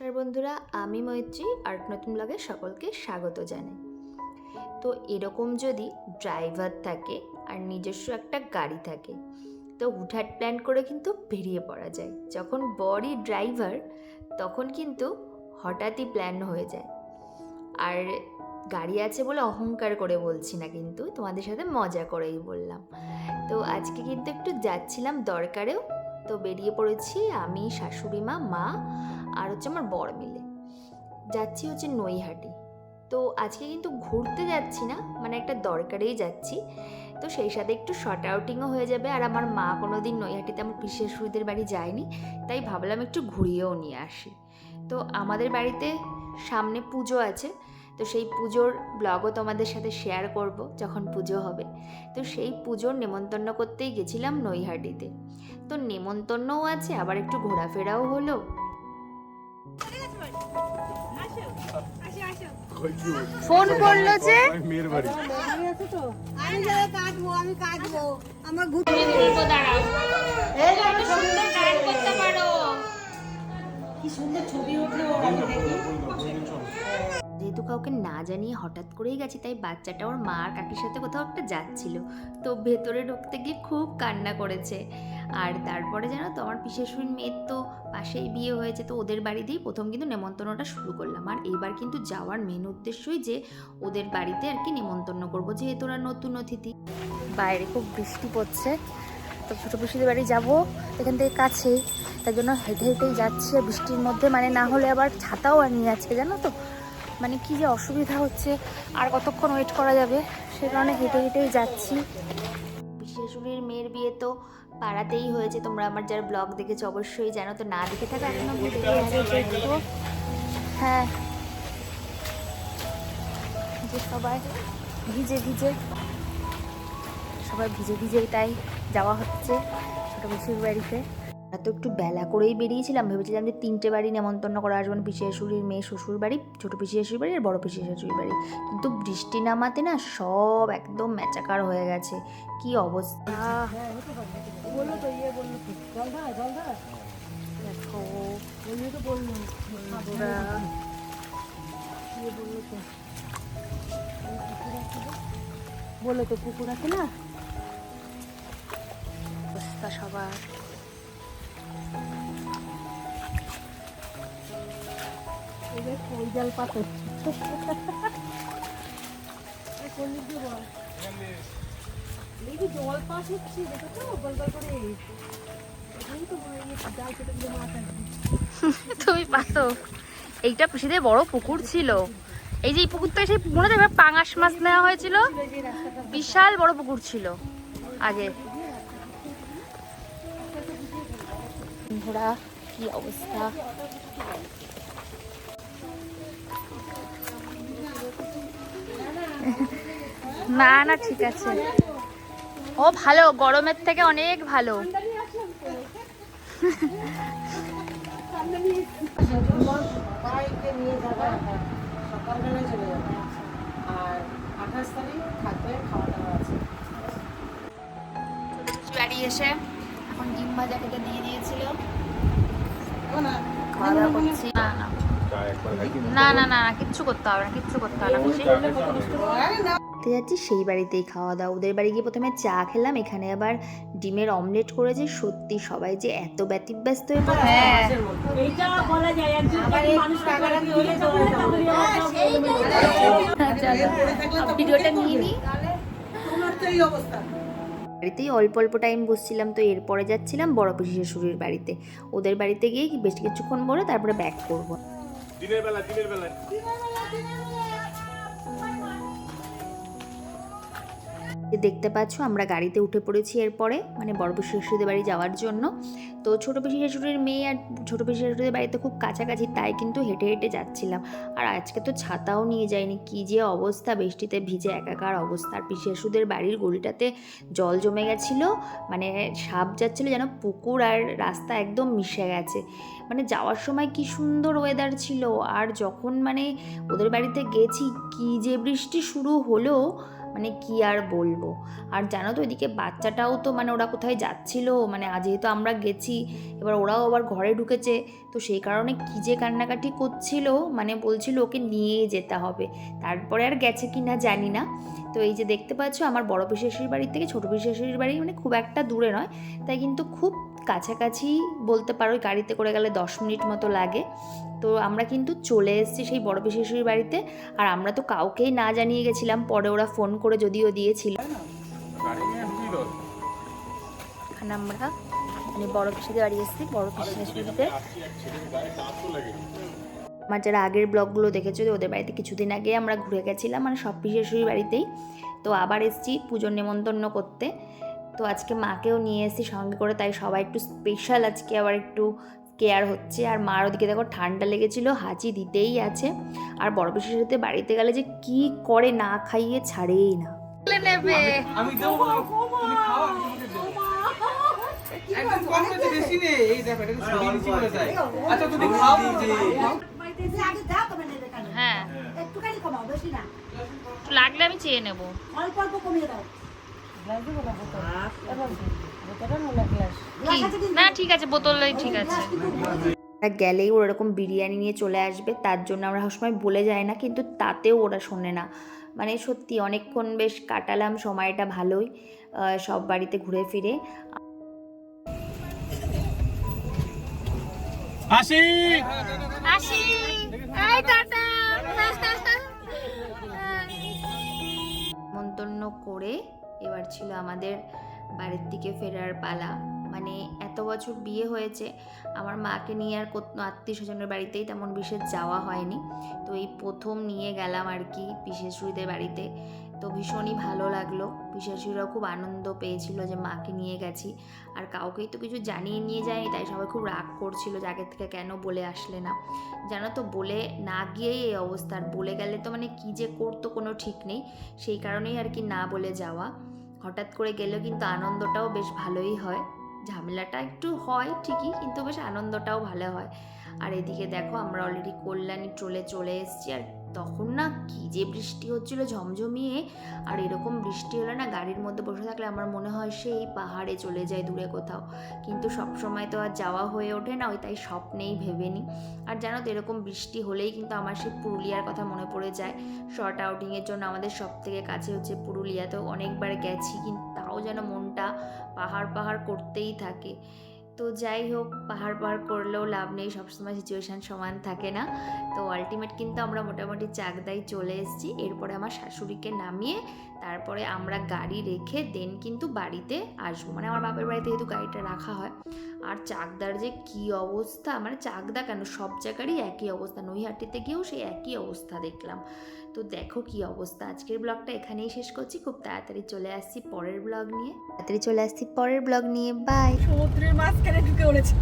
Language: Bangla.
নমস্কার বন্ধুরা, আমি মৈত্রী আর্ট নতুন ব্লগে সকলকে স্বাগত জানাই। তো এরকম যদি ড্রাইভার থাকে আর নিজস্ব একটা গাড়ি থাকে, তো হুটহাট প্ল্যান করে কিন্তু বেরিয়ে পড়া যায়। যখন বডি ড্রাইভার তখন কিন্তু হঠাৎই প্ল্যান হয়ে যায়। আর গাড়ি আছে বলে অহংকার করে বলছি না কিন্তু, তোমাদের সাথে মজা করেই বললাম। তো আজকে কিন্তু একটু যাচ্ছিলাম দরকারেও তো বেরিয়ে পড়েছি আমি, শাশুড়ি মা মা আর হচ্ছে আমার বর মিলে। যাচ্ছি হচ্ছে নৈহাটি। তো আজকে কিন্তু ঘুরতে যাচ্ছি না মানে একটা দরকারেই যাচ্ছি। তো সেই সাথে একটু শর্ট আউটিংও হয়ে যাবে আর আমার মা কোনো দিন নৈহাটিতে আমার পিসের সুইদের বাড়ি যায়নি, তাই ভাবলাম একটু ঘুরিয়েও নিয়ে আসি। তো আমাদের বাড়িতে সামনে পুজো আছে তো সেই পুজোর ব্লগও তোমাদের সাথে শেয়ার করব যখন পুজো হবে। তো সেই পুজোর নেমন্তন্ন করতেই গেছিলাম নৈহাটিতে। তো নেমন্তন্নও আছে আবার একটু ঘোরাফেরাও হলো। ফোন করল যে কি সুন্দর ছবি উঠল দেখি কাউকে না জানিয়ে হঠাৎ করেই গেছি, তাই বাচ্চাটা ওর মা আর কাকির সাথে কোথাও একটা যাচ্ছিল। তো ভেতরে ঢুকতে গিয়ে খুব কান্না করেছে। আর তারপরে জানো তো, আমার পিসেশ্বরীর মেয়ের তো পাশেই বিয়ে হয়েছে, তো ওদের বাড়িতেই প্রথম কিন্তু নেমন্তন্নটা শুরু করলাম। আর এবার কিন্তু যাওয়ার মেন উদ্দেশ্যই যে ওদের বাড়িতে আর কি নেমন্তন্ন করব, যেহেতু ওরা নতুন অতিথি। বাইরে খুব বৃষ্টি পড়ছে, তো ছোটো পিসিদের বাড়ি যাব এখান থেকে কাছেই। তার জন্য হেঁটে হেঁটেই যাচ্ছি বৃষ্টির মধ্যে মানে না হলে আবার ছাতাও আনিয়ে আজকে, জানো তো? মানে কি যে অসুবিধা হচ্ছে আর কতক্ষণ ওয়েট করা যাবে সে কারণে হেঁটে হেঁটেই যাচ্ছি। শাশুড়ির মেয়ের বিয়ে তো পাড়াতেই হয়েছে তোমরা আমার যারা ব্লগ দেখেছ অবশ্যই জানো তো না দেখে থাকো এখনও দেখে দেখো হ্যাঁ যে সবাই ভিজে ভিজে সবাই ভিজে ভিজেই তাই যাওয়া হচ্ছে ছোটো পিসির বাড়িতে। তো একটু বেলা করেই বেরিয়েছিলাম। ভেবেছিলাম যে তিনটে বাড়ি নেমন্তন্ন করা আসবে। মানে পিসি শাশুড়ির মেয়ে শ্বশুর বাড়ি ছোটো পিসি শাশুড়ি বাড়ি আর বড় পিসি শাশুড়ি বাড়ি। কিন্তু বৃষ্টি নামাতে না সব একদম ম্যাচাকার হয়ে গেছে। কি অবস্থা? বলল তো ইয়ে বলল তো। জল জল জল পাস হচ্ছে দেখো তো গল গল করে। তুমি পাতো। এইটা পিসিদের বড় পুকুর ছিল। এই যে এই পুকুরটা সেই মনে একবার পাঙাশ মাছ নেওয়া হয়েছিল। বিশাল বড় পুকুর ছিল আগে। বন্ধুরা কি অবস্থা? না না ঠিক আছে। ও ভালো গরমের থেকে অনেক ভালো। বাইকে নিয়ে যাবে সকালবেলায় চলে যাবে আর আঠাশ তারিখ থাকবে খাওয়া দাওয়া আছে বাড়ি এসে এখন ডিম ভাজা খেতে দিয়ে দিয়েছিল। না। খাওয়া দাওয়া করছি। না না। না না না না কিচ্ছু করতে হবে না কিচ্ছু করতে হবে না খুশি? যাচ্ছি সেই বাড়িতেই খাওয়া দাওয়া। ওদের বাড়ি গিয়ে প্রথমে চা খেলাম এখানে আবার ডিমের অমলেট করেছে। সত্যি সবাই যে এত ব্যতিব্যস্ত হয়ে পড়ে হ্যাঁ। এইটা বলা যায় একজন মানুষ রাগারাগি হলে তখন ভিডিওটা নিয়ে নিই বাড়িতেই অল্প অল্প টাইম বসছিলাম তো এরপরে যাচ্ছিলাম বড় পিসি শ্বশুরের বাড়িতে। ওদের বাড়িতে গিয়ে বেশ কিছুক্ষণ বলে তারপরে ব্যাক করব। দিনের বেলা দিনের বেলায় যে দেখতে পাচ্ছ, আমরা গাড়িতে উঠে পড়েছি এরপরে মানে বড় পিসি শাশুড়িদের বাড়ি যাওয়ার জন্য। তো ছোটো পিসি শাশুড়ির মেয়ে আর ছোটো পিসি শাশুড়িদের বাড়িতে খুব কাছাকাছি, তাই কিন্তু হেঁটে হেঁটে যাচ্ছিলাম। আর আজকে তো ছাতাও নিয়ে যাইনি, কী যে অবস্থা, বৃষ্টিতে ভিজে একাকার অবস্থা। আর পিসি শাশুড়িদের বাড়ির গলিটাতে জল জমে গেছিল মানে সাপ যাচ্ছিল যেন পুকুর আর রাস্তা একদম মিশে গেছে। মানে যাওয়ার সময় কি সুন্দর ওয়েদার ছিল, আর যখন মানে ওদের বাড়িতে গেছি, কি যে বৃষ্টি শুরু হলো মানে কি আর বলব? আর জানো তো এদিকে বাচ্চাটাও তো মানে ওরা কোথায় যাচ্ছিল? মানে যেহেতু আমরা গেছি, এবার ওরাও আবার ঘরে ঢুকেছে, তো সেই কারণে কী যে কান্নাকাটি করছিল? মানে বলছিল ওকে নিয়ে যেতে হবে। তারপরে আর গেছে কি না জানি না। তো এই যে দেখতে পাচ্ছ, আমার বড় পিসেশ্বরীর বাড়ির থেকে ছোটো পিসেশ্বরীর বাড়ি মানে খুব একটা দূরে নয়। তাই কিন্তু খুব কাছাকাছি বলতে পারো গাড়িতে করে গেলে দশ মিনিট মতো লাগে। তো আমরা কিন্তু চলে এসেছি সেই বড় পিসেশ্বরীর বাড়িতে। আর আমরা তো কাউকেই না জানিয়ে গেছিলাম, পরে ওরা ফোন করে যদিও দিয়েছিল। এখানে আমরা মানে বড় পিসিদের বাড়ি এসেছি, বড় আমার যারা আগের ব্লগগুলো দেখেছ, ওদের বাড়িতে কিছুদিন আগে আমরা ঘুরে গেছিলাম মানে সব পিসেশ্বরীর বাড়িতেই। তো আবার এসেছি পুজোর নেমন্তন্ন করতে। তো আজকে মাকেও নিয়ে এসেছি সঙ্গে করে তাই সবাই একটু স্পেশাল আজকে আবার একটু কেয়ার হচ্ছে। আর মার ওদিকে দেখো ঠান্ডা লেগেছিল হাঁচি দিতেই আছে। আর বড় পিসেশ্বরীতে বাড়িতে গেলে যে কি করে না খাইয়ে ছাড়েই না। আমি দেবো তুমি খাও তাই। আচ্ছা, তুমি খাও হ্যাঁ। একটুখানি কমাও বেশি না। লাগলে আমি চেয়ে নেব। অল্প অল্প কমিয়ে দাও। না ঠিক আছে বোতলই ঠিক আছে। গেলেই ওরা এরকম বিরিয়ানি নিয়ে চলে আসবে তার জন্য আমরা সবসময় বলে যাই না কিন্তু তাতেও ওরা শোনে না। মানে সত্যি অনেকক্ষণ বেশ কাটালাম সময়টা ভালোই সব বাড়িতে ঘুরে ফিরে। আসি! আসি! এই টাটা! মন্তন্য করে এবার ছিল আমাদের বাড়ির দিকে ফেরার পালা। মানে এত বছর বিয়ে হয়েছে, আমার মাকে নিয়ে আর আত্মীয় স্বজনের বাড়িতেই তেমন বিশেষ যাওয়া হয়নি। তো এই প্রথম নিয়ে গেলাম আর কি পিসেশ্বরীদের বাড়িতে। তো ভীষণই ভালো লাগল। পিসেশ্বরীরাও খুব আনন্দ পেয়েছিল যে মাকে নিয়ে গেছি। আর কাউকেই তো কিছু জানিয়ে নিয়ে যায়নি, তাই সবাই খুব রাগ করছিল যে থেকে কেন বলে আসলে না। জানো তো, বলে না গিয়েই এই অবস্থা। আর বলে গেলে তো মানে কী যে করতো কোনো ঠিক নেই। সেই কারণেই আর কি না বলে যাওয়া। হঠাৎ করে গেলেও কিন্তু আনন্দটাও বেশ ভালোই হয়। ঝামেলাটা একটু হয় ঠিকই, কিন্তু বেশ আনন্দটাও ভালো হয়। আর এদিকে দেখো আমরা অলরেডি কল্যাণী ট্রোলে চলে এসেছি আর তখন না কী যে বৃষ্টি হচ্ছিল ঝমঝমিয়ে, আর এরকম বৃষ্টি হলে না গাড়ির মধ্যে বসে থাকলে আমার মনে হয় সেই পাহাড়ে চলে যায় দূরে কোথাও। কিন্তু সব সময় তো আর যাওয়া হয়ে ওঠে না, ওই তাই স্বপ্নেই ভেবে নিই আর জানো তো, এরকম বৃষ্টি হলেই কিন্তু আমার সেই পুরুলিয়ার কথা মনে পড়ে যায়। শর্ট আউটিংয়ের জন্য আমাদের সব থেকে কাছে হচ্ছে পুরুলিয়া। তো অনেকবার গেছি, কিন্তু তাও যেন মনটা পাহাড় পাহাড় করতেই থাকে। তো যাই হোক, পাহাড় পাহাড় করলেও লাভ নেই, সবসময় সিচুয়েশান সমান থাকে না। তো আলটিমেট কিন্তু আমরা মোটামুটি চাকদাই চলে এসেছি। এরপরে আমার শাশুড়িকে নামিয়ে তারপরে আমরা গাড়ি রেখে দেন কিন্তু বাড়িতে আসব। মানে আমার বাপের বাড়িতে যেহেতু গাড়িটা রাখা হয়। আর চাকদার যে কি অবস্থা মানে চাকদা কেন? সব জায়গারই একই অবস্থা। নৈহাটিতে গিয়েও সেই একই অবস্থা দেখলাম। তো দেখো কি অবস্থা। আজকের ব্লগটা এখানেই শেষ করছি। খুব তাড়াতাড়ি চলে আসছি পরের ব্লগ নিয়ে। তাড়াতাড়ি চলে আসছি পরের ব্লগ নিয়ে। বাই সমুদ্রের মাঝখানে ঢুকে পড়েছে।